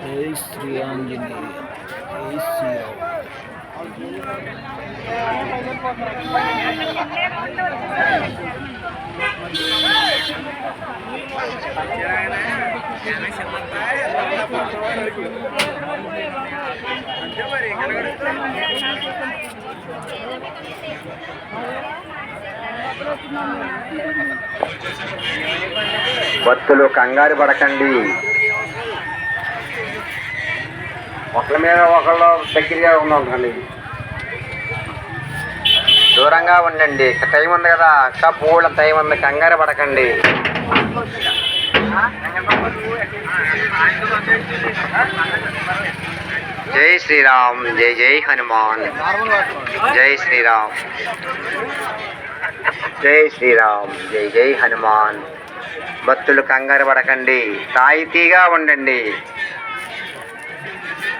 జై శ్రీ ఆంజనేయ జై శ్రీరామ్. భక్తులు కంగారు పడకండి. ఒకళ్ళ మీద ఒకళ్ళు దగ్గరగా ఉండండి దూరంగా ఉండండి. టైం ఉంది కదా. ఇంకా పూల టైం ఉంది. కంగారు పడకండి. జై శ్రీరామ్. జై జై హనుమాన్. జై శ్రీరామ్. జై శ్రీరామ్. జై జై హనుమాన్. భక్తులు కంగారు పడకండి. తాయితీగా ఉండండి.